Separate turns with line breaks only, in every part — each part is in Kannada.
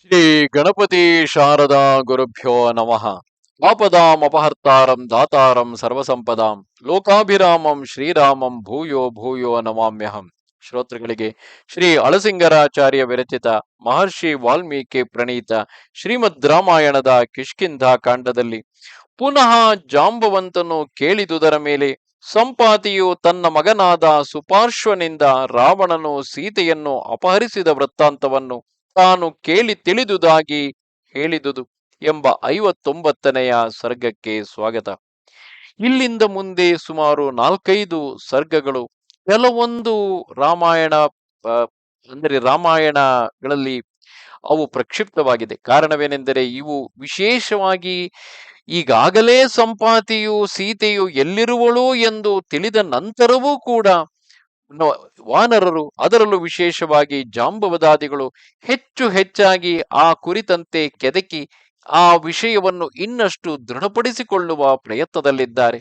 ಶ್ರೀ ಗಣಪತಿ ಶಾರದಾ ಗುರುಭ್ಯೋ ನಮಃ. ಆಪದಾಂ ಅಪಹರ್ತಾರಂ ದಾತಾರಂ ಸರ್ವಸಂಪದಾಂ ಲೋಕಾಭಿರಾಮಂ ಶ್ರೀರಾಮಂ ಭೂಯೋ ಭೂಯೋ ನಮಾಮ್ಯಹಂ. ಶ್ರೋತೃಗಳಿಗೆ ಶ್ರೀ ಅಳಸಿಂಗರಾಚಾರ್ಯ ವಿರಚಿತ ಮಹರ್ಷಿ ವಾಲ್ಮೀಕಿ ಪ್ರಣೀತ ಶ್ರೀಮದ್ ರಾಮಾಯಣದ ಕಿಷ್ಕಿಂಧ ಕಾಂಡದಲ್ಲಿ ಪುನಃ ಜಾಂಬವಂತನು ಕೇಳಿದುದರ ಮೇಲೆ ಸಂಪಾತಿಯು ತನ್ನ ಮಗನಾದ ಸುಪಾರ್ಶ್ವನಿಂದ ರಾವಣನು ಸೀತೆಯನ್ನು ಅಪಹರಿಸಿದ ವೃತ್ತಾಂತವನ್ನು ತಾನು ಕೇಳಿ ತಿಳಿದುದಾಗಿ ಹೇಳಿದುದು ಎಂಬ ಐವತ್ತೊಂಬತ್ತನೆಯ ಸರ್ಗಕ್ಕೆ ಸ್ವಾಗತ. ಇಲ್ಲಿಂದ ಮುಂದೆ ಸುಮಾರು ನಾಲ್ಕೈದು ಸರ್ಗಗಳು. ಕೆಲವೊಂದು ರಾಮಾಯಣ ಅಂದರೆ ರಾಮಾಯಣಗಳಲ್ಲಿ ಅವು ಪ್ರಕ್ಷಿಪ್ತವಾಗಿದೆ. ಕಾರಣವೇನೆಂದರೆ ಇವು ವಿಶೇಷವಾಗಿ ಈಗಾಗಲೇ ಸಂಪಾತಿಯು, ಸೀತೆಯು ಎಲ್ಲಿರುವಳು ಎಂದು ತಿಳಿದ ನಂತರವೂ ಕೂಡ ವಾನರರು ಅದರಲ್ಲೂ ವಿಶೇಷವಾಗಿ ಜಾಂಬವದಾದಿಗಳು ಹೆಚ್ಚು ಹೆಚ್ಚಾಗಿ ಆ ಕುರಿತಂತೆ ಕೆದಕಿ ಆ ವಿಷಯವನ್ನು ಇನ್ನಷ್ಟು ದೃಢಪಡಿಸಿಕೊಳ್ಳುವ ಪ್ರಯತ್ನದಲ್ಲಿದ್ದಾರೆ.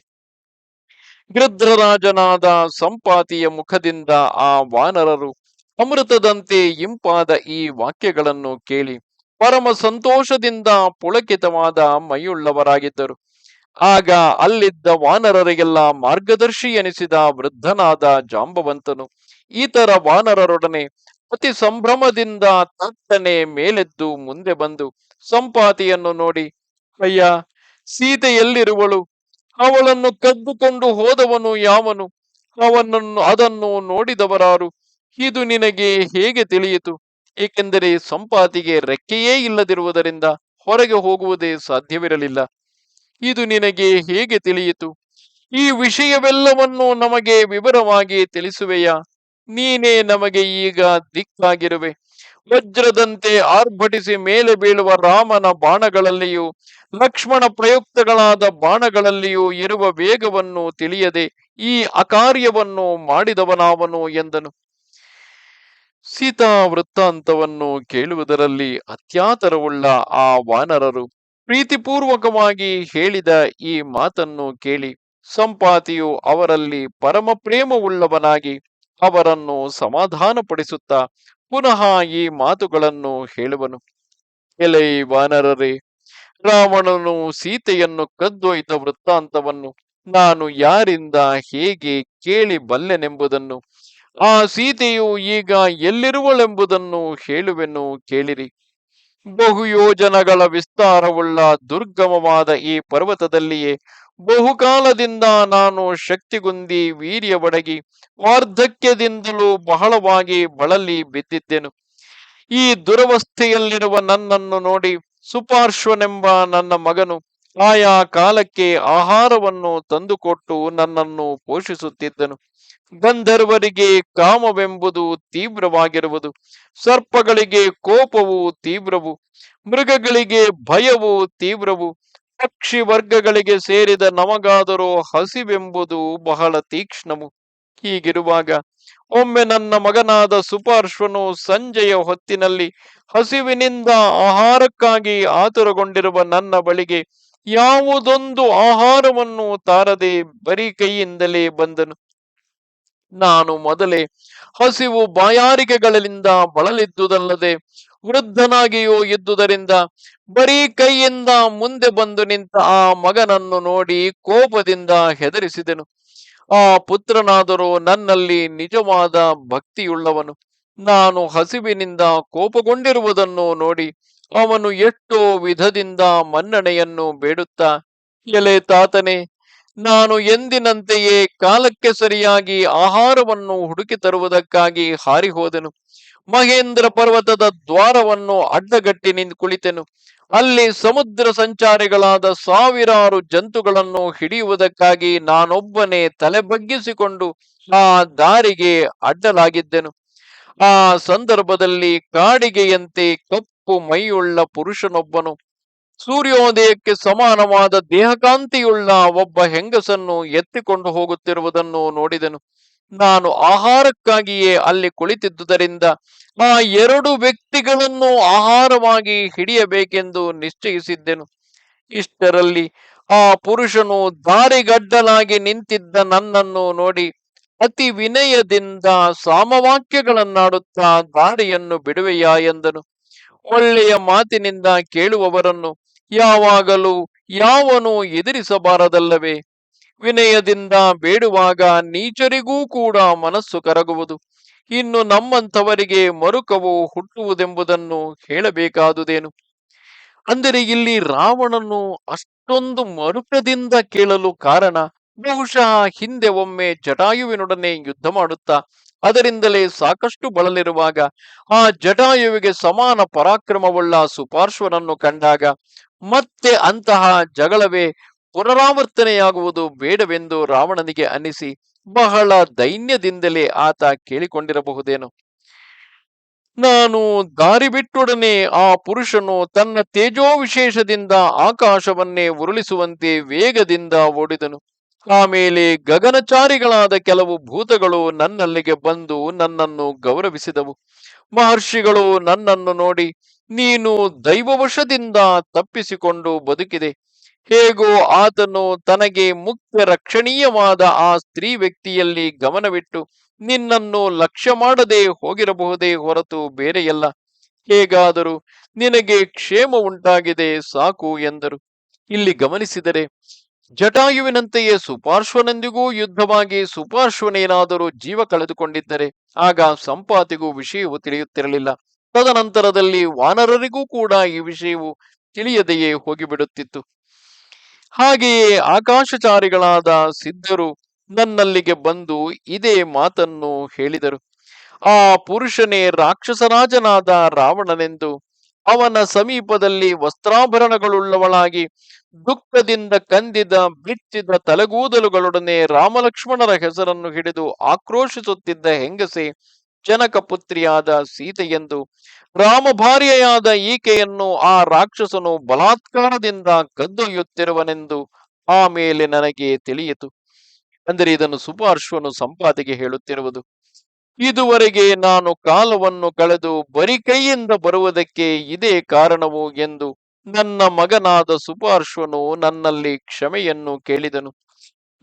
ಗೃಧ್ರರಾಜನಾದ ಸಂಪಾತಿಯ ಮುಖದಿಂದ ಆ ವಾನರರು ಅಮೃತದಂತೆ ಇಂಪಾದ ಈ ವಾಕ್ಯಗಳನ್ನು ಕೇಳಿ ಪರಮ ಸಂತೋಷದಿಂದ ಪುಳಕಿತವಾದ ಮೈಯುಳ್ಳವರಾಗಿದ್ದರು. ಆಗ ಅಲ್ಲಿದ್ದ ವಾನರರಿಗೆಲ್ಲ ಮಾರ್ಗದರ್ಶಿ ಎನಿಸಿದ ವೃದ್ಧನಾದ ಜಾಂಬವಂತನು, ಈತರ ವಾನರರೊಡನೆ ಅತಿ ಸಂಭ್ರಮದಿಂದ ತಟ್ಟನೆ ಮೇಲೆದ್ದು ಮುಂದೆ ಬಂದು ಸಂಪಾತಿಯನ್ನು ನೋಡಿ, ಅಯ್ಯ ಸೀತೆ ಎಲ್ಲಿರುವಳು ಅವಳನ್ನು ಕದ್ದುಕೊಂಡು ಹೋದವನು ಯಾವನು? ಅವನನ್ನು, ಅದನ್ನು ನೋಡಿದವರಾರು, ಇದು ನಿನಗೆ ಹೇಗೆ ತಿಳಿಯಿತು? ಏಕೆಂದರೆ ಸಂಪಾತಿಗೆ ರೆಕ್ಕೆಯೇ ಇಲ್ಲದಿರುವುದರಿಂದ ಹೊರಗೆ ಹೋಗುವುದೇ ಸಾಧ್ಯವಿರಲಿಲ್ಲ. ಇದು ನಿನಗೆ ಹೇಗೆ ತಿಳಿಯಿತು? ಈ ವಿಷಯವೆಲ್ಲವನ್ನು ನಮಗೆ ವಿವರವಾಗಿ ತಿಳಿಸುವೆಯಾ? ನೀನೇ ನಮಗೆ ಈಗ ದಿಕ್ಕಾಗಿರುವೆ. ವಜ್ರದಂತೆ ಆರ್ಭಟಿಸಿ ಮೇಲೆ ಬೀಳುವ ರಾಮನ ಬಾಣಗಳಲ್ಲಿಯೂ, ಲಕ್ಷ್ಮಣ ಪ್ರಯುಕ್ತಗಳಾದ ಬಾಣಗಳಲ್ಲಿಯೂ ಇರುವ ವೇಗವನ್ನು ತಿಳಿಯದೆ ಈ ಅಕಾರ್ಯವನ್ನು ಮಾಡಿದವನಾವನು ಎಂದನು. ಸೀತಾ ವೃತ್ತಾಂತವನ್ನು ಕೇಳುವುದರಲ್ಲಿ ಅತ್ಯಾತರವುಳ್ಳ ಆ ವಾನರರು ಪ್ರೀತಿಪೂರ್ವಕವಾಗಿ ಹೇಳಿದ ಈ ಮಾತನ್ನು ಕೇಳಿ ಸಂಪಾತಿಯು ಅವರಲ್ಲಿ ಪರಮ ಪ್ರೇಮವುಳ್ಳವನಾಗಿ ಅವರನ್ನು ಸಮಾಧಾನಪಡಿಸುತ್ತಾ ಪುನಃ ಈ ಮಾತುಗಳನ್ನು ಹೇಳುವನು. ಎಲೈ ವಾನರರೇ, ರಾವಣನು ಸೀತೆಯನ್ನು ಕದ್ದೊಯ್ದ ವೃತ್ತಾಂತವನ್ನು ನಾನು ಯಾರಿಂದ ಹೇಗೆ ಕೇಳಿ ಬಲ್ಲೆನೆಂಬುದನ್ನು ಆ ಸೀತೆಯು ಈಗ ಎಲ್ಲಿರುವಳೆಂಬುದನ್ನು ಹೇಳುವೆನು ಕೇಳಿರಿ. ಬಹು ಯೋಜನಗಳ ವಿಸ್ತಾರವುಳ್ಳ ದುರ್ಗಮವಾದ ಈ ಪರ್ವತದಲ್ಲಿಯೇ ಬಹುಕಾಲದಿಂದ ನಾನು ಶಕ್ತಿಗುಂದಿ ವೀರ್ಯ ಒಡಗಿ ವಾರ್ಧಕ್ಯದಿಂದಲೂ ಬಹಳವಾಗಿ ಬಳಲಿ ಬಿದ್ದಿದ್ದೆನು. ಈ ದುರವಸ್ಥೆಯಲ್ಲಿರುವ ನನ್ನನ್ನು ನೋಡಿ ಸುಪಾರ್ಶ್ವನೆಂಬ ನನ್ನ ಮಗನು ಆಯಾ ಕಾಲಕ್ಕೆ ಆಹಾರವನ್ನು ತಂದುಕೊಟ್ಟು ನನ್ನನ್ನು ಪೋಷಿಸುತ್ತಿದ್ದನು. ಗಂಧರ್ವರಿಗೆ ಕಾಮವೆಂಬುದು ತೀವ್ರವಾಗಿರುವುದು, ಸರ್ಪಗಳಿಗೆ ಕೋಪವು ತೀವ್ರವು, ಮೃಗಗಳಿಗೆ ಭಯವು ತೀವ್ರವು, ಪಕ್ಷಿ ವರ್ಗಗಳಿಗೆ ಸೇರಿದ ನಮಗಾದರೂ ಹಸಿವೆಂಬುದು ಬಹಳ ತೀಕ್ಷ್ಣವು. ಹೀಗಿರುವಾಗ ಒಮ್ಮೆ ನನ್ನ ಮಗನಾದ ಸುಪಾರ್ಶ್ವನು ಸಂಜೆಯ ಹೊತ್ತಿನಲ್ಲಿ ಹಸಿವಿನಿಂದ ಆಹಾರಕ್ಕಾಗಿ ಆತುರಗೊಂಡಿರುವ ನನ್ನ ಬಳಿಗೆ ಯಾವುದೊಂದು ಆಹಾರವನ್ನು ತಾರದೆ ಬರೀ ಕೈಯಿಂದಲೇ ಬಂದನು. ನಾನು ಮೊದಲೇ ಹಸಿವು ಬಾಯಾರಿಕೆಗಳಿಂದ ಬಳಲಿದ್ದುದಲ್ಲದೆ ವೃದ್ಧನಾಗಿಯೂ ಇದ್ದುದರಿಂದ ಬರೀ ಕೈಯಿಂದ ಮುಂದೆ ಬಂದು ನಿಂತ ಆ ಮಗನನ್ನು ನೋಡಿ ಕೋಪದಿಂದ ಹೆದರಿಸಿದೆನು. ಆ ಪುತ್ರನಾದರೂ ನನ್ನಲ್ಲಿ ನಿಜವಾದ ಭಕ್ತಿಯುಳ್ಳವನು. ನಾನು ಹಸಿವಿನಿಂದ ಕೋಪಗೊಂಡಿರುವುದನ್ನು ನೋಡಿ ಅವನು ಎಷ್ಟೋ ವಿಧದಿಂದ ಮನ್ನಣೆಯನ್ನು ಬೇಡುತ್ತಾ, ಎಲೆ ತಾತನೇ ನಾನು ಎಂದಿನಂತೆಯೇ ಕಾಲಕ್ಕೆ ಸರಿಯಾಗಿ ಆಹಾರವನ್ನು ಹುಡುಕಿ ತರುವುದಕ್ಕಾಗಿ ಹಾರಿ ಹೋದೆನು ಮಹೇಂದ್ರ ಪರ್ವತದ ದ್ವಾರವನ್ನು ಅಡ್ಡಗಟ್ಟಿ ನಿಂತು ಕುಳಿತೆನು. ಅಲ್ಲಿ ಸಮುದ್ರ ಸಂಚಾರಿಗಳಾದ ಸಾವಿರಾರು ಜಂತುಗಳನ್ನು ಹಿಡಿಯುವುದಕ್ಕಾಗಿ ನಾನೊಬ್ಬನೇ ತಲೆ ಬಗ್ಗಿಸಿಕೊಂಡು ಆ ದಾರಿಗೆ ಅಡ್ಡಲಾಗಿದ್ದೆನು. ಆ ಸಂದರ್ಭದಲ್ಲಿ ಕಾಡಿಗೆಯಂತೆ ಕಪ್ಪು ಮೈಯುಳ್ಳ ಪುರುಷನೊಬ್ಬನು ಸೂರ್ಯೋದಯಕ್ಕೆ ಸಮಾನವಾದ ದೇಹಕಾಂತಿಯುಳ್ಳ ಒಬ್ಬ ಹೆಂಗಸನ್ನು ಎತ್ತಿಕೊಂಡು ಹೋಗುತ್ತಿರುವುದನ್ನು ನೋಡಿದನು. ನಾನು ಆಹಾರಕ್ಕಾಗಿಯೇ ಅಲ್ಲಿ ಕುಳಿತಿದ್ದುದರಿಂದ ಆ ಎರಡು ವ್ಯಕ್ತಿಗಳನ್ನು ಆಹಾರವಾಗಿ ಹಿಡಿಯಬೇಕೆಂದು ನಿಶ್ಚಯಿಸಿದ್ದೆನು. ಇಷ್ಟರಲ್ಲಿ ಆ ಪುರುಷನು ದಾರಿಗಡ್ಡಲಾಗಿ ನಿಂತಿದ್ದ ನನ್ನನ್ನು ನೋಡಿ ಅತಿ ವಿನಯದಿಂದ ಸಾಮವಾಕ್ಯಗಳನ್ನಾಡುತ್ತಾ ದಾರಿಯನ್ನು ಬಿಡುವೆಯಾ ಎಂದನು. ಒಳ್ಳೆಯ ಮಾತಿನಿಂದ ಕೇಳುವವರನ್ನು ಯಾವಾಗಲೂ ಯಾವನು ಎದುರಿಸಬಾರದಲ್ಲವೇ? ವಿನಯದಿಂದ ಬೇಡುವಾಗ ನೀಚರಿಗೂ ಕೂಡ ಮನಸ್ಸು ಕರಗುವುದು. ಇನ್ನು ನಮ್ಮಂಥವರಿಗೆ ಮರುಕವು ಹುಟ್ಟುವುದೆಂಬುದನ್ನು ಹೇಳಬೇಕಾದುದೇನು? ಅಂದರೆ ಇಲ್ಲಿ ರಾವಣನು ಅಷ್ಟೊಂದು ಮರುಕದಿಂದ ಕೇಳಲು ಕಾರಣ, ಬಹುಶಃ ಹಿಂದೆ ಒಮ್ಮೆ ಜಟಾಯುವಿನೊಡನೆ ಯುದ್ಧ ಮಾಡುತ್ತಾ, ಅದರಿಂದಲೇ ಸಾಕಷ್ಟು ಬಳಲಿರುವಾಗ ಆ ಜಟಾಯುವಿಗೆ ಸಮಾನ ಪರಾಕ್ರಮವುಳ್ಳ ಸುಪಾರ್ಶ್ವನನ್ನು ಕಂಡಾಗ ಮತ್ತೆ ಅಂತಹ ಜಗಳವೇ ಪುನರಾವರ್ತನೆಯಾಗುವುದು ಬೇಡವೆಂದು ರಾವಣನಿಗೆ ಅನ್ನಿಸಿ ಬಹಳ ದೈನ್ಯದಿಂದಲೇ ಆತ ಕೇಳಿಕೊಂಡಿರಬಹುದೇನೋ. ನಾನು ದಾರಿ ಬಿಟ್ಟೊಡನೆ ಆ ಪುರುಷನು ತನ್ನ ತೇಜೋ ವಿಶೇಷದಿಂದ ಆಕಾಶವನ್ನೇ ಉರುಳಿಸುವಂತೆ ವೇಗದಿಂದ ಓಡಿದನು. ಆಮೇಲೆ ಗಗನಚಾರಿಗಳಾದ ಕೆಲವು ಭೂತಗಳು ನನ್ನಲ್ಲಿಗೆ ಬಂದು ನನ್ನನ್ನು ಗೌರವಿಸಿದವು. ಮಹರ್ಷಿಗಳು ನನ್ನನ್ನು ನೋಡಿ ನೀನು ದೈವವಶದಿಂದ ತಪ್ಪಿಸಿಕೊಂಡು ಬದುಕಿದೆ. ಹೇಗೋ ಆತನು ತನಗೆ ಮುಖ್ಯ ರಕ್ಷಣೀಯವಾದ ಆ ಸ್ತ್ರೀ ವ್ಯಕ್ತಿಯಲ್ಲಿ ಗಮನವಿಟ್ಟು ನಿನ್ನನ್ನು ಲಕ್ಷ್ಯ ಮಾಡದೆ ಹೋಗಿರಬಹುದೇ ಹೊರತು ಬೇರೆಯಲ್ಲ. ಹೇಗಾದರೂ ನಿನಗೆ ಕ್ಷೇಮ ಉಂಟಾಗಿದೆ ಸಾಕು ಎಂದರು. ಇಲ್ಲಿ ಗಮನಿಸಿದರೆ, ಜಟಾಯುವಿನಂತೆಯೇ ಸುಪಾರ್ಶ್ವನೆಂದಿಗೂ ಯುದ್ಧವಾಗಿ ಸುಪಾರ್ಶ್ವನೇನಾದರೂ ಜೀವ ಕಳೆದುಕೊಂಡಿದ್ದರೆ, ಆಗ ಸಂಪಾತಿಗೂ ವಿಷಯವು ತಿಳಿಯುತ್ತಿರಲಿಲ್ಲ. ತದನಂತರದಲ್ಲಿ ವಾನರರಿಗೂ ಕೂಡ ಈ ವಿಷಯವು ತಿಳಿಯದೆಯೇ ಹೋಗಿಬಿಡುತ್ತಿತ್ತು. ಹಾಗೆಯೇ ಆಕಾಶಚಾರಿಗಳಾದ ಸಿದ್ಧರು ನನ್ನಲ್ಲಿಗೆ ಬಂದು ಇದೇ ಮಾತನ್ನು ಹೇಳಿದರು. ಆ ಪುರುಷನೇ ರಾಕ್ಷಸರಾಜನಾದ ರಾವಣನೆಂದು ಅವನ ಸಮೀಪದಲ್ಲಿ ವಸ್ತ್ರಾಭರಣಗಳುಳ್ಳವಳಾಗಿ ದುಃಖದಿಂದ ಕಂದಿದ ಬಿಚ್ಚಿದ ತಲೆಗೂದಲುಗಳೊಡನೆ ರಾಮಲಕ್ಷ್ಮಣರ ಹೆಸರನ್ನು ಹಿಡಿದು ಆಕ್ರೋಶಿಸುತ್ತಿದ್ದ ಹೆಂಗಸೆ ಜನಕ ಪುತ್ರಿಯಾದ ಸೀತೆಯೆಂದು, ರಾಮಭಾರ್ಯೆಯಾದ ಈಕೆಯನ್ನು ಆ ರಾಕ್ಷಸನು ಬಲಾತ್ಕಾರದಿಂದ ಕದ್ದೊಯ್ಯುತ್ತಿರುವನೆಂದು ಆಮೇಲೆ ನನಗೆ ತಿಳಿಯಿತು. ಅಂದರೆ ಇದನ್ನು ಸುಪಾರ್ಶ್ವನು ಸಂಪಾದಿಗೆ ಹೇಳುತ್ತಿರುವುದು. ಇದುವರೆಗೆ ನಾನು ಕಾಲವನ್ನು ಕಳೆದು ಬರಿ ಕೈಯಿಂದ ಬರುವುದಕ್ಕೆ ಇದೇ ಕಾರಣವು ಎಂದು ನನ್ನ ಮಗನಾದ ಸುಪಾರ್ಶ್ವನು ನನ್ನಲ್ಲಿ ಕ್ಷಮೆಯನ್ನು ಕೇಳಿದನು.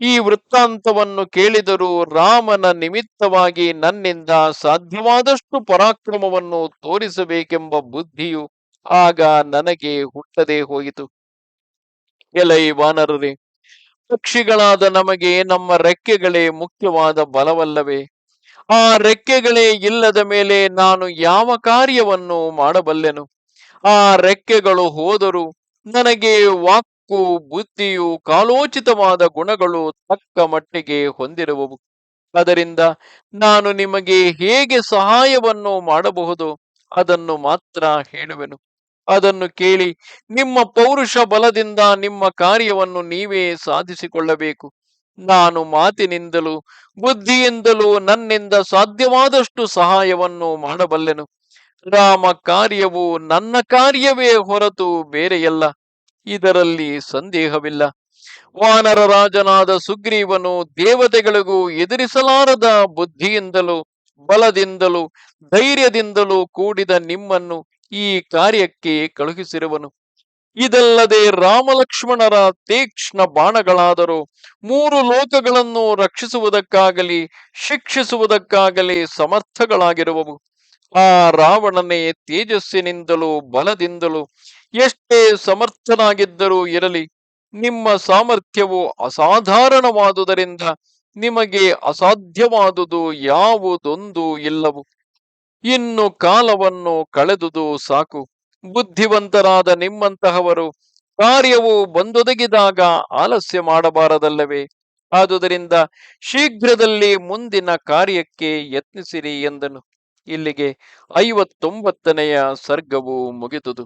ಈ ವೃತ್ತಾಂತವನ್ನು ಕೇಳಿದರೂ ರಾಮನ ನಿಮಿತ್ತವಾಗಿ ನನ್ನಿಂದ ಸಾಧ್ಯವಾದಷ್ಟು ಪರಾಕ್ರಮವನ್ನು ತೋರಿಸಬೇಕೆಂಬ ಬುದ್ಧಿಯು ಆಗ ನನಗೆ ಹುಟ್ಟದೇ ಹೋಯಿತು. ಎಲೈ ವಾನರರೇ, ಪಕ್ಷಿಗಳಾದ ನಮಗೆ ನಮ್ಮ ರೆಕ್ಕೆಗಳೇ ಮುಖ್ಯವಾದ ಬಲವಲ್ಲವೇ? ಆ ರೆಕ್ಕೆಗಳೇ ಇಲ್ಲದ ಮೇಲೆ ನಾನು ಯಾವ ಕಾರ್ಯವನ್ನು ಮಾಡಬಲ್ಲೆನು? ಆ ರೆಕ್ಕೆಗಳು ಹೋದರೂ ನನಗೆ ವಾಕ್ಕು ಬುದ್ಧಿಯು ಕಾಲೋಚಿತವಾದ ಗುಣಗಳು ತಕ್ಕ ಮಟ್ಟಿಗೆ ಹೊಂದಿರುವವು. ಅದರಿಂದ ನಾನು ನಿಮಗೆ ಹೇಗೆ ಸಹಾಯವನ್ನು ಮಾಡಬಹುದು ಅದನ್ನು ಮಾತ್ರ ಹೇಳುವೆನು. ಅದನ್ನು ಕೇಳಿ ನಿಮ್ಮ ಪೌರುಷ ಬಲದಿಂದ ನಿಮ್ಮ ಕಾರ್ಯವನ್ನು ನೀವೇ ಸಾಧಿಸಿಕೊಳ್ಳಬೇಕು. ನಾನು ಮಾತಿನಿಂದಲೂ ಬುದ್ಧಿಯಿಂದಲೂ ನನ್ನಿಂದ ಸಾಧ್ಯವಾದಷ್ಟು ಸಹಾಯವನ್ನು ಮಾಡಬಲ್ಲೆನು. ರಾಮ ಕಾರ್ಯವು ನನ್ನ ಕಾರ್ಯವೇ ಹೊರತು ಬೇರೆಯಲ್ಲ. ಇದರಲ್ಲಿ ಸಂದೇಹವಿಲ್ಲ. ವಾನರ ರಾಜನಾದ ಸುಗ್ರೀವನು ದೇವತೆಗಳಿಗೂ ಎದುರಿಸಲಾರದ ಬುದ್ಧಿಯಿಂದಲೂ ಬಲದಿಂದಲೂ ಧೈರ್ಯದಿಂದಲೂ ಕೂಡಿದ ನಿಮ್ಮನ್ನು ಈ ಕಾರ್ಯಕ್ಕೆ ಕಳುಹಿಸಿರುವನು. ಇದಲ್ಲದೆ ರಾಮಲಕ್ಷ್ಮಣರ ತೀಕ್ಷ್ಣ ಬಾಣಗಳಾದರೂ ಮೂರು ಲೋಕಗಳನ್ನು ರಕ್ಷಿಸುವುದಕ್ಕಾಗಲಿ, ಶಿಕ್ಷಿಸುವುದಕ್ಕಾಗಲಿ ಸಮರ್ಥಗಳಾಗಿರುವವು. ಆ ರಾವಣನೇ ತೇಜಸ್ಸಿನಿಂದಲೂ ಬಲದಿಂದಲೂ ಎಷ್ಟೇ ಸಮರ್ಥನಾಗಿದ್ದರೂ ಇರಲಿ, ನಿಮ್ಮ ಸಾಮರ್ಥ್ಯವು ಅಸಾಧಾರಣವಾದುದರಿಂದ ನಿಮಗೆ ಅಸಾಧ್ಯವಾದುದು ಯಾವುದೊಂದು ಇಲ್ಲವು. ಇನ್ನು ಕಾಲವನ್ನು ಕಳೆದುದು ಸಾಕು. ಬುದ್ಧಿವಂತರಾದ ನಿಮ್ಮಂತಹವರು ಕಾರ್ಯವು ಬಂದೊದಗಿದಾಗ ಆಲಸ್ಯ ಮಾಡಬಾರದಲ್ಲವೇ? ಆದುದರಿಂದ ಶೀಘ್ರದಲ್ಲಿ ಮುಂದಿನ ಕಾರ್ಯಕ್ಕೆ ಯತ್ನಿಸಿರಿ ಎಂದನು. ಇಲ್ಲಿಗೆ ಐವತ್ತೊಂಬತ್ತನೆಯ ಸರ್ಗವು ಮುಗಿದುದು.